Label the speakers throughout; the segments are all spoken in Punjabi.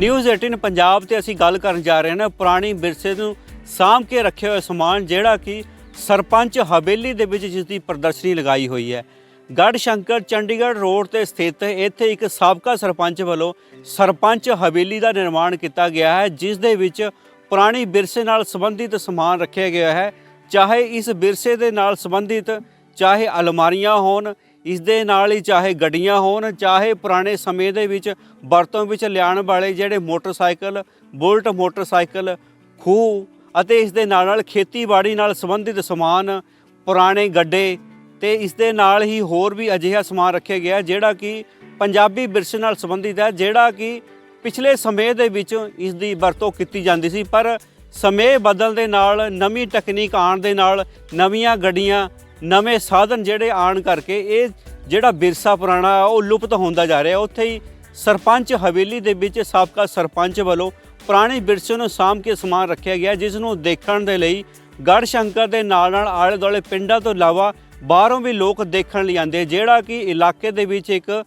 Speaker 1: ਨਿਊਜ਼ 18 ਪੰਜਾਬ ਤੇ ਅਸੀਂ ਗੱਲ ਕਰਨ ਜਾ ਰਹੇ ਹਾਂ ਪੁਰਾਣੀ ਵਿਰਸੇ ਨੂੰ ਸਾਂਭ ਕੇ ਰੱਖੇ ਹੋਏ ਸਮਾਨ ਜਿਹੜਾ ਕਿ ਸਰਪੰਚ ਹਵੇਲੀ ਦੇ ਵਿੱਚ ਜਿਸ ਦੀ ਪ੍ਰਦਰਸ਼ਨੀ ਲਗਾਈ ਹੋਈ ਹੈ। ਗੜ ਸ਼ੰਕਰ ਚੰਡੀਗੜ੍ਹ ਰੋਡ ਤੇ ਸਥਿਤ ਇੱਥੇ ਇੱਕ ਸਾਬਕਾ ਸਰਪੰਚ ਵੱਲੋਂ ਸਰਪੰਚ ਹਵੇਲੀ ਦਾ ਨਿਰਮਾਣ ਕੀਤਾ ਗਿਆ ਹੈ ਜਿਸ ਦੇ ਵਿੱਚ ਪੁਰਾਣੀ ਵਿਰਸੇ ਨਾਲ ਸੰਬੰਧਿਤ ਸਮਾਨ ਰੱਖਿਆ ਗਿਆ ਹੈ। ਚਾਹੇ ਇਸ ਵਿਰਸੇ ਦੇ ਨਾਲ ਸੰਬੰਧਿਤ ਚਾਹੇ ਅਲਮਾਰੀਆਂ ਹੋਣ ਇਸ ਦੇ ਨਾਲ ਹੀ ਚਾਹੇ ਗੱਡੀਆਂ ਹੋਣ, ਚਾਹੇ ਪੁਰਾਣੇ ਸਮੇਂ ਦੇ ਵਿੱਚ ਵਰਤੋਂ ਵਿੱਚ ਲਿਆਉਣ ਵਾਲੇ ਜਿਹੜੇ ਮੋਟਰਸਾਈਕਲ, ਬੁਲਟ ਮੋਟਰਸਾਈਕਲ, ਖੂਹ ਅਤੇ ਇਸ ਦੇ ਨਾਲ ਨਾਲ ਖੇਤੀਬਾੜੀ ਨਾਲ ਸੰਬੰਧਿਤ ਸਮਾਨ, ਪੁਰਾਣੇ ਗੱਡੇ ਤੇ ਇਸ ਦੇ ਨਾਲ ਹੀ ਹੋਰ ਵੀ ਅਜਿਹਾ ਸਮਾਨ ਰੱਖਿਆ ਗਿਆ ਜਿਹੜਾ ਕਿ ਪੰਜਾਬੀ ਵਿਰਸੇ ਨਾਲ ਸੰਬੰਧਿਤ ਹੈ, ਜਿਹੜਾ ਕਿ ਪਿਛਲੇ ਸਮੇਂ ਦੇ ਵਿੱਚ ਇਸ ਦੀ ਵਰਤੋਂ ਕੀਤੀ ਜਾਂਦੀ ਸੀ। ਪਰ ਸਮੇਂ ਬਦਲਣ ਦੇ ਨਾਲ, ਨਵੀਂ ਤਕਨੀਕ ਆਉਣ ਦੇ ਨਾਲ, ਨਵੀਆਂ ਗੱਡੀਆਂ ਨਵੇਂ ਸਾਧਨ ਜਿਹੜੇ ਆਉਣ ਕਰਕੇ ਇਹ ਜਿਹੜਾ ਵਿਰਸਾ ਪੁਰਾਣਾ ਹੈ ਉਹ ਲੁਪਤ ਹੁੰਦਾ ਜਾ ਰਿਹਾ। ਉੱਥੇ ਹੀ ਸਰਪੰਚ ਹਵੇਲੀ ਦੇ ਵਿੱਚ ਸਾਬਕਾ ਸਰਪੰਚ ਵੱਲੋਂ ਪੁਰਾਣੇ ਵਿਰਸੇ ਨੂੰ ਸਾਂਭ ਕੇ ਸਮਾਨ ਰੱਖਿਆ ਗਿਆ, ਜਿਸ ਨੂੰ ਦੇਖਣ ਦੇ ਲਈ ਗੜ ਸ਼ੰਕਰ ਦੇ ਨਾਲ ਨਾਲ ਆਲੇ ਦੁਆਲੇ ਪਿੰਡਾਂ ਤੋਂ ਇਲਾਵਾ ਬਾਹਰੋਂ ਵੀ ਲੋਕ ਦੇਖਣ ਲਈ ਆਉਂਦੇ, ਜਿਹੜਾ ਕਿ ਇਲਾਕੇ ਦੇ ਵਿੱਚ ਇੱਕ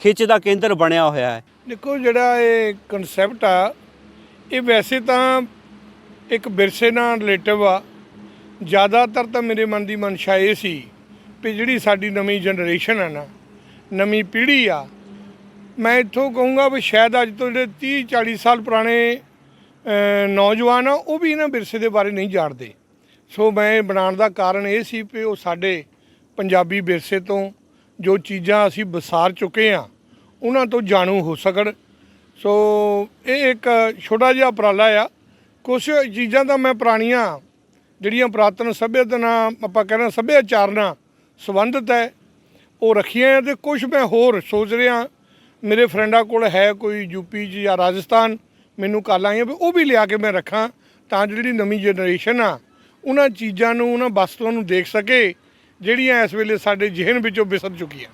Speaker 1: ਖਿੱਚ ਦਾ ਕੇਂਦਰ ਬਣਿਆ ਹੋਇਆ ਹੈ।
Speaker 2: ਦੇਖੋ, ਜਿਹੜਾ ਇਹ ਕਨਸੈਪਟ ਆ, ਇਹ ਵੈਸੇ ਤਾਂ ਇੱਕ ਵਿਰਸੇ ਨਾਲ ਰਿਲੇਟਿਵ ਆ। ਜ਼ਿਆਦਾਤਰ ਤਾਂ ਮੇਰੇ ਮਨ ਦੀ ਮਨਸ਼ਾ ਇਹ ਸੀ ਵੀ ਜਿਹੜੀ ਸਾਡੀ ਨਵੀਂ ਜਨਰੇਸ਼ਨ ਆ ਨਾ, ਨਵੀਂ ਪੀੜ੍ਹੀ ਆ, ਮੈਂ ਇੱਥੋਂ ਕਹੂੰਗਾ ਵੀ ਸ਼ਾਇਦ ਅੱਜ ਤੋਂ ਜਿਹੜੇ 30 40 ਸਾਲ ਪੁਰਾਣੇ ਨੌਜਵਾਨ ਆ, ਉਹ ਵੀ ਇਹਨਾਂ ਵਿਰਸੇ ਦੇ ਬਾਰੇ ਨਹੀਂ ਜਾਣਦੇ। ਸੋ ਮੈਂ ਬਣਾਉਣ ਦਾ ਕਾਰਨ ਇਹ ਸੀ ਕਿ ਉਹ ਸਾਡੇ ਪੰਜਾਬੀ ਵਿਰਸੇ ਤੋਂ ਜੋ ਚੀਜ਼ਾਂ ਅਸੀਂ ਵਿਸਾਰ ਚੁੱਕੇ ਆ, ਉਹਨਾਂ ਤੋਂ ਜਾਣੂ ਹੋ ਸਕਣ। ਸੋ ਇਹ ਇੱਕ ਛੋਟਾ ਜਿਹਾ ਉਪਰਾਲਾ ਆ। ਕੁਝ ਚੀਜ਼ਾਂ ਤਾਂ ਮੈਂ ਪੁਰਾਣੀਆਂ ਜਿਹੜੀਆਂ ਪੁਰਾਤਨ ਸੱਭਿਅਤਾ ਨਾਲ ਆਪਾਂ ਕਹਿੰਦੇ ਸੱਭਿਆਚਾਰ ਨਾਲ ਸੰਬੰਧਿਤ ਹੈ, ਉਹ ਰੱਖੀਆਂ ਆ ਤੇ ਕੁਝ ਮੈਂ ਹੋਰ ਸੋਚ ਰਿਹਾ। ਮੇਰੇ ਫਰੈਂਡਾਂ ਕੋਲ ਹੈ ਕੋਈ ਯੂਪੀ 'ਚ ਜਾਂ ਰਾਜਸਥਾਨ, ਮੈਨੂੰ ਕਾਲਾਂ ਆਈਆਂ ਵੀ ਉਹ ਵੀ ਲਿਆ ਕੇ ਮੈਂ ਰੱਖਾਂ ਤਾਂ ਜਿਹੜੀ ਨਵੀਂ ਜਨਰੇਸ਼ਨ ਆ, ਉਹਨਾਂ ਚੀਜ਼ਾਂ ਨੂੰ, ਉਹਨਾਂ ਵਸਤੂਆਂ ਨੂੰ ਦੇਖ ਸਕੇ, ਜਿਹੜੀਆਂ ਇਸ ਵੇਲੇ ਸਾਡੇ ਜ਼ਿਹਨ ਵਿੱਚੋਂ ਵਿਸਰ ਚੁੱਕੀਆਂ।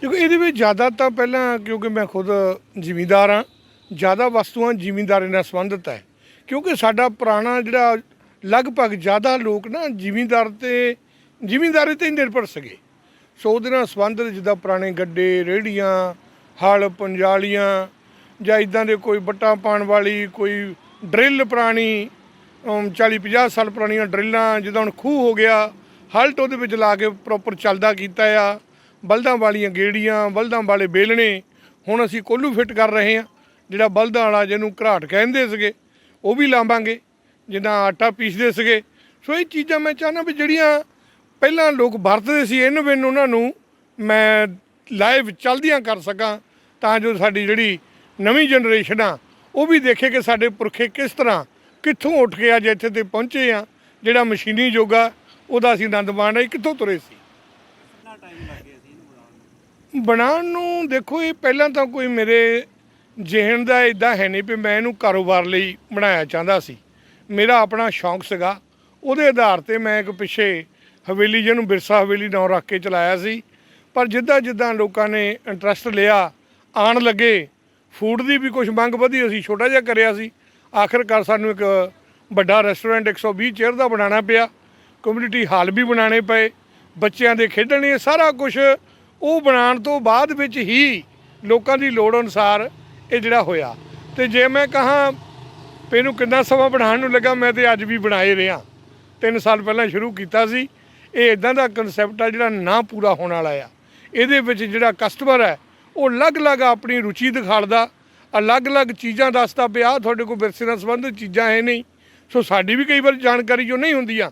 Speaker 2: ਕਿਉਂਕਿ ਇਹਦੇ ਵਿੱਚ ਜ਼ਿਆਦਾ ਤਾਂ ਪਹਿਲਾਂ ਕਿਉਂਕਿ ਮੈਂ ਖੁਦ ਜ਼ਿਮੀਂਦਾਰ ਹਾਂ, ਜ਼ਿਆਦਾ ਵਸਤੂਆਂ ਜ਼ਿਮੀਂਦਾਰੀ ਨਾਲ ਸੰਬੰਧਿਤ ਹੈ। ਕਿਉਂਕਿ ਸਾਡਾ ਪੁਰਾਣਾ ਜਿਹੜਾ ਲਗਭਗ ਜ਼ਿਆਦਾ ਲੋਕ ਨਾ ਜ਼ਿਮੀਂਦਾਰ ਤੇ, ਜ਼ਿਮੀਂਦਾਰੀ ਤੇ ਹੀ ਨਿਰਭਰ ਸੀਗੇ। ਸੋ ਉਹਦੇ ਨਾਲ ਸੰਬੰਧਿਤ ਜਿੱਦਾਂ ਪੁਰਾਣੇ ਗੱਡੇ, ਰੇਹੜੀਆਂ, ਹਲ, ਪੰਜਾਲੀਆਂ ਜਾਂ ਇਦਾਂ ਦੇ ਕੋਈ ਬੱਟਾ ਪਾਣ ਵਾਲੀ ਕੋਈ ਡਰਿੱਲ ਪੁਰਾਣੀ 40 50 ਸਾਲ ਪੁਰਾਣੀਆਂ ਡਰਿੱਲਾਂ ਜਿੱਦਾਂ ਹੁਣ ਖੂਹ ਹੋ ਗਿਆ, ਹਲਟ ਉਹਦੇ ਵਿੱਚ ਲਾ ਕੇ ਪ੍ਰੋਪਰ ਚੱਲਦਾ ਕੀਤਾ ਆ। ਬਲਦਾਂ ਵਾਲੀਆਂ ਗੇੜੀਆਂ, ਬਲਦਾਂ ਵਾਲੇ ਬੇਲਣੇ ਹੁਣ ਅਸੀਂ ਕੋਲੂ ਫਿੱਟ ਕਰ ਰਹੇ ਹਾਂ, ਜਿਹੜਾ ਬਲਦਾਂ ਵਾਲਾ ਜਿਹਨੂੰ ਘਰਾਟ ਕਹਿੰਦੇ ਸੀਗੇ। ਉਹ ਵੀ ਲਾਵਾਂਗੇ ਜਿੱਦਾਂ ਆਟਾ ਪੀਸਦੇ ਸੀਗੇ। ਸੋ ਇਹ ਚੀਜ਼ਾਂ ਮੈਂ ਚਾਹੁੰਦਾ ਵੀ ਜਿਹੜੀਆਂ ਪਹਿਲਾਂ ਲੋਕ ਵਰਤਦੇ ਸੀ ਇਹਨਾਂ ਬਿਨ ਉਹਨਾਂ ਨੂੰ ਮੈਂ ਲਾਈਵ ਚਲਦੀਆਂ ਕਰ ਸਕਾਂ ਤਾਂ ਜੋ ਸਾਡੀ ਜਿਹੜੀ ਨਵੀਂ ਜਨਰੇਸ਼ਨ ਆ ਉਹ ਵੀ ਦੇਖੇ ਕਿ ਸਾਡੇ ਪੁਰਖੇ ਕਿਸ ਤਰ੍ਹਾਂ ਕਿੱਥੋਂ ਉੱਠ ਕੇ ਅੱਜ ਇੱਥੇ ਤੇ ਪਹੁੰਚੇ ਆ। ਜਿਹੜਾ ਮਸ਼ੀਨੀ ਯੁੱਗ ਆ ਉਹਦਾ ਅਸੀਂ ਆਨੰਦ ਮਾਣ ਰਹੇ ਕਿੱਥੋਂ ਤੁਰੇ ਸੀ। ਬਣਾਉਣ ਨੂੰ ਦੇਖੋ ਇਹ ਪਹਿਲਾਂ ਤਾਂ ਕੋਈ ਮੇਰੇ ਜਿਹਨ ਦਾ ਇਦਾਂ ਹੈ ਨਹੀਂ ਵੀ ਮੈਂ ਇਹਨੂੰ ਕਾਰੋਬਾਰ ਲਈ ਬਣਾਇਆ ਚਾਹੁੰਦਾ ਸੀ। ਮੇਰਾ ਆਪਣਾ ਸ਼ੌਂਕ ਸੀਗਾ। ਉਹਦੇ ਆਧਾਰ ਤੇ ਮੈਂ ਇੱਕ ਪਿੱਛੇ ਹਵੇਲੀ ਜਿਹਨੂੰ ਬਿਰਸਾ ਹਵੇਲੀ ਨਾਂ ਰੱਖ ਕੇ ਚਲਾਇਆ ਸੀ। ਪਰ ਜਿੱਦਾਂ ਜਿੱਦਾਂ ਲੋਕਾਂ ਨੇ ਇੰਟਰਸਟ ਲਿਆ ਆਣ ਲੱਗੇ ਫੂਡ ਦੀ ਵੀ ਕੁਝ ਮੰਗ ਵਧੀ, ਅਸੀਂ ਛੋਟਾ ਜਿਹਾ ਕਰਿਆ ਸੀ। ਆਖਰਕਾਰ ਸਾਨੂੰ ਇੱਕ ਵੱਡਾ ਰੈਸਟੋਰੈਂਟ 120 ਚੇਅਰ ਦਾ ਬਣਾਉਣਾ ਪਿਆ। ਕਮਿਊਨਿਟੀ ਹਾਲ ਵੀ ਬਣਾਉਣੇ ਪਏ। ਬੱਚਿਆਂ ਦੇ ਖੇਡਣ ਲਈ ਸਾਰਾ ਕੁਝ ਉਹ ਬਣਾਉਣ ਤੋਂ ਬਾਅਦ ਵਿੱਚ ਹੀ ਲੋਕਾਂ ਦੀ ਲੋੜ ਅਨੁਸਾਰ ਇਹ ਜਿਹੜਾ ਹੋਇਆ। ਤੇ ਜੇ ਮੈਂ ਕਹਾਂ ਵੀ ਇਹਨੂੰ ਕਿੰਨਾ ਸਮਾਂ ਬਣਾਉਣ ਨੂੰ ਲੱਗਾ, ਮੈਂ ਤੇ ਅੱਜ ਵੀ ਬਣਾਏ ਰਿਹਾ ਤਿੰਨ ਸਾਲ ਪਹਿਲਾਂ ਸ਼ੁਰੂ ਕੀਤਾ ਸੀ। ਇਹ ਇਦਾਂ ਦਾ ਕਨਸੈਪਟ ਆ ਜਿਹੜਾ ਨਾ ਪੂਰਾ ਹੋਣ ਵਾਲਾ ਆ। ਇਹਦੇ ਵਿੱਚ ਜਿਹੜਾ ਕਸਟਮਰ ਹੈ, ਉਹ ਅਲੱਗ-ਅਲੱਗ ਆਪਣੀ ਰੁਚੀ ਦਿਖਾਲਦਾ, ਅਲੱਗ-ਅਲੱਗ ਚੀਜ਼ਾਂ ਦੱਸਦਾ ਪਿਆ ਤੁਹਾਡੇ ਕੋਲ ਵਿਰਸੇ ਨਾਲ ਸੰਬੰਧਿਤ ਚੀਜ਼ਾਂ ਹੈ ਨਹੀਂ। ਸੋ ਸਾਡੀ ਵੀ ਕਈ ਵਾਰ ਜਾਣਕਾਰੀ ਜੋ ਨਹੀਂ ਹੁੰਦੀਆਂ।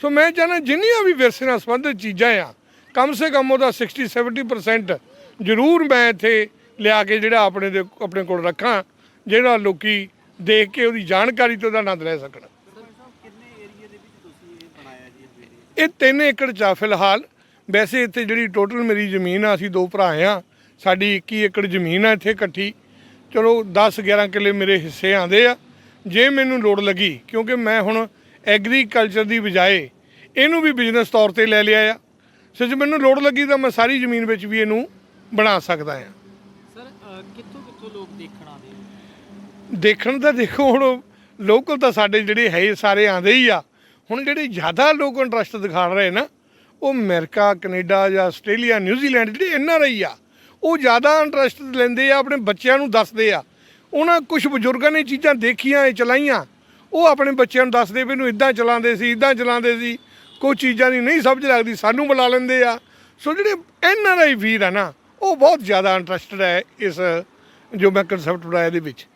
Speaker 2: ਸੋ ਮੈਂ ਚਾਹੁੰਦਾ ਜਿੰਨੀਆਂ ਵੀ ਵਿਰਸੇ ਨਾਲ ਸੰਬੰਧਿਤ ਚੀਜ਼ਾਂ ਆ, ਕਮ ਸੇ ਕਮ ਉਹਦਾ 60 70% ਜ਼ਰੂਰ ਮੈਂ ਇੱਥੇ ਲਿਆ ਕੇ ਜਿਹੜਾ ਆਪਣੇ ਦੇ ਆਪਣੇ ਕੋਲ ਰੱਖਾਂ, ਜਿਹੜਾ ਲੋਕੀ ਦੇਖ ਕੇ ਉਹਦੀ ਜਾਣਕਾਰੀ 'ਤੇ ਉਹਦਾ ਆਨੰਦ ਲੈ ਸਕਣ। ਇਹ 3 ਏਕੜ ਚ ਆ ਫਿਲਹਾਲ। ਵੈਸੇ ਇੱਥੇ ਜਿਹੜੀ ਟੋਟਲ ਮੇਰੀ ਜ਼ਮੀਨ ਆ, ਅਸੀਂ ਦੋ ਭਰਾ ਆ। ਸਾਡੀ 21 ਏਕੜ ਜ਼ਮੀਨ ਆ ਇੱਥੇ ਇਕੱਠੀ। ਚਲੋ 10 11 ਕਿੱਲੇ ਮੇਰੇ ਹਿੱਸੇ ਆਂਦੇ ਆ। ਜੇ ਮੈਨੂੰ ਲੋੜ ਲੱਗੀ, ਕਿਉਂਕਿ ਮੈਂ ਹੁਣ ਐਗਰੀਕਲਚਰ ਦੀ ਬਜਾਏ ਇਹਨੂੰ ਵੀ ਬਿਜ਼ਨਸ ਤੌਰ ਤੇ ਲੈ ਲਿਆ ਆ। ਸੋ ਜੇ ਮੈਨੂੰ ਲੋੜ ਲੱਗੀ ਤਾਂ ਮੈਂ ਸਾਰੀ ਜ਼ਮੀਨ ਵਿੱਚ ਵੀ ਇਹਨੂੰ ਬਣਾ ਸਕਦਾ ਆ।
Speaker 3: ਕਿੱਥੋਂ ਕਿੱਥੋਂ ਲੋਕ ਦੇਖਣ ਆਉਂਦੇ ਆ?
Speaker 2: ਦੇਖਣ ਤਾਂ ਦੇਖੋ, ਹੁਣ ਲੋਕਲ ਤਾਂ ਸਾਡੇ ਜਿਹੜੇ ਹੈ ਸਾਰੇ ਆਂਦੇ ਹੀ ਆ। ਹੁਣ ਜਿਹੜੇ ਜ਼ਿਆਦਾ ਲੋਕ ਇੰਟਰਸਟ ਦਿਖਾ ਰਹੇ ਨਾ, ਉਹ ਅਮਰੀਕਾ, ਕੈਨੇਡਾ ਜਾਂ ਆਸਟ੍ਰੇਲੀਆ ਨਿਊਜ਼ੀਲੈਂਡ ਜਿਹੜੇ ਐਨ ਆਰ ਆਈ ਆ, ਉਹ ਜ਼ਿਆਦਾ ਇੰਟਰਸਟ ਲੈਂਦੇ ਆ, ਆਪਣੇ ਬੱਚਿਆਂ ਨੂੰ ਦੱਸਦੇ ਆ। ਉਹਨਾਂ ਕੁਝ ਬਜ਼ੁਰਗਾਂ ਨੇ ਚੀਜ਼ਾਂ ਦੇਖੀਆਂ, ਇਹ ਚਲਾਈਆਂ। ਉਹ ਆਪਣੇ ਬੱਚਿਆਂ ਨੂੰ ਦੱਸਦੇ ਵੀ ਇਹਨੂੰ ਇਦਾਂ ਚਲਾਉਂਦੇ ਸੀ, ਇਦਾਂ ਚਲਾਉਂਦੇ ਸੀ। ਕੋਈ ਚੀਜ਼ਾਂ ਦੀ ਨਹੀਂ ਸਮਝ ਲੱਗਦੀ, ਸਾਨੂੰ ਬੁਲਾ ਲੈਂਦੇ ਆ। ਸੋ ਜਿਹੜੇ ਐਨ ਆਰ ਆਈ ਵੀਰ ਆ ਨਾ ਉਹ ਬਹੁਤ ਜ਼ਿਆਦਾ ਇੰਟਰਸਟਡ ਹੈ ਇਸ, ਜੋ ਮੈਂ ਕਨਸੈਪਟ ਬਣਾਇਆ ਦੇ ਵਿੱਚ।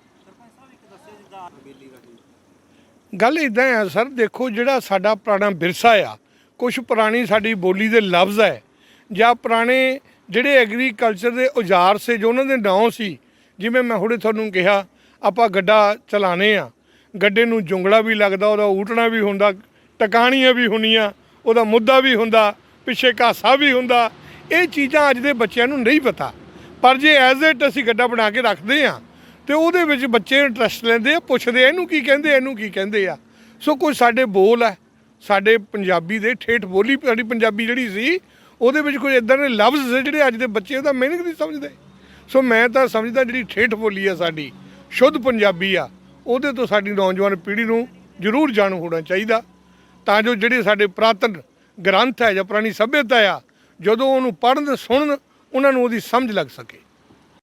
Speaker 2: ਗੱਲ ਇਦਾਂ ਆ ਸਰ, ਦੇਖੋ ਜਿਹੜਾ ਸਾਡਾ ਪੁਰਾਣਾ ਵਿਰਸਾ ਆ ਕੁਝ ਪੁਰਾਣੀ ਸਾਡੀ ਬੋਲੀ ਦੇ ਲਫ਼ਜ਼ ਹੈ, ਜਾਂ ਪੁਰਾਣੇ ਜਿਹੜੇ ਐਗਰੀਕਲਚਰ ਦੇ ਔਜ਼ਾਰ ਸੇ, ਜੋ ਉਹਨਾਂ ਦੇ ਨਾਂ ਸੀ, ਜਿਵੇਂ ਮੈਂ ਹੁਣੇ ਤੁਹਾਨੂੰ ਕਿਹਾ, ਆਪਾਂ ਗੱਡਾ ਚਲਾਣੇ ਆ ਗੱਡੇ ਨੂੰ ਜੁੰਗਲਾ ਵੀ ਲੱਗਦਾ, ਉਹਦਾ ਊਟਣਾ ਵੀ ਹੁੰਦਾ, ਟਕਾਣੀਆਂ ਵੀ ਹੁੰਦੀਆਂ, ਉਹਦਾ ਮੁੱਦਾ ਵੀ ਹੁੰਦਾ, ਪਿੱਛੇ ਘਾਸਾ ਵੀ ਹੁੰਦਾ ਇਹ ਚੀਜ਼ਾਂ ਅੱਜ ਦੇ ਬੱਚਿਆਂ ਨੂੰ ਨਹੀਂ ਪਤਾ। ਪਰ ਜੇ ਐਜ਼ ਇਟ ਅਸੀਂ ਗੱਡਾ ਬਣਾ ਕੇ ਰੱਖਦੇ ਆ ਤੇ ਉਹਦੇ ਵਿੱਚ ਬੱਚੇ ਇੰਟਰਸਟ ਲੈਂਦੇ ਆ, ਪੁੱਛਦੇ ਆ, ਇਹਨੂੰ ਕੀ ਕਹਿੰਦੇ, ਇਹਨੂੰ ਕੀ ਕਹਿੰਦੇ ਆ। ਸੋ ਕੋਈ ਸਾਡੇ ਬੋਲ ਹੈ, ਸਾਡੇ ਪੰਜਾਬੀ ਦੇ ਠੇਠ ਬੋਲੀ, ਸਾਡੀ ਪੰਜਾਬੀ ਜਿਹੜੀ ਸੀ, ਉਹਦੇ ਵਿੱਚ ਕੋਈ ਇਦਾਂ ਦੇ ਲਫ਼ਜ਼ ਜਿਹੜੇ ਅੱਜ ਦੇ ਬੱਚੇ ਉਹਦਾ ਮੀਨਿੰਗ ਨਹੀਂ ਸਮਝਦੇ। ਸੋ ਮੈਂ ਤਾਂ ਸਮਝਦਾ ਜਿਹੜੀ ਠੇਠ ਬੋਲੀ ਆ ਸਾਡੀ, ਸ਼ੁੱਧ ਪੰਜਾਬੀ ਆ, ਉਹਦੇ ਤੋਂ ਸਾਡੀ ਨੌਜਵਾਨ ਪੀੜ੍ਹੀ ਨੂੰ ਜ਼ਰੂਰ ਜਾਣੂ ਹੋਣਾ ਚਾਹੀਦਾ। ਤਾਂ ਜੋ ਜਿਹੜੇ ਸਾਡੇ ਪ੍ਰਾਤਨ ਗ੍ਰੰਥ ਹੈ ਜਾਂ ਪੁਰਾਣੀ ਸਭਿਅਤਾ ਆ ਜਦੋਂ ਉਹਨੂੰ ਪੜ੍ਹਨ ਸੁਣਨ ਉਹਨਾਂ ਨੂੰ ਉਹਦੀ ਸਮਝ ਲੱਗ ਸਕੇ।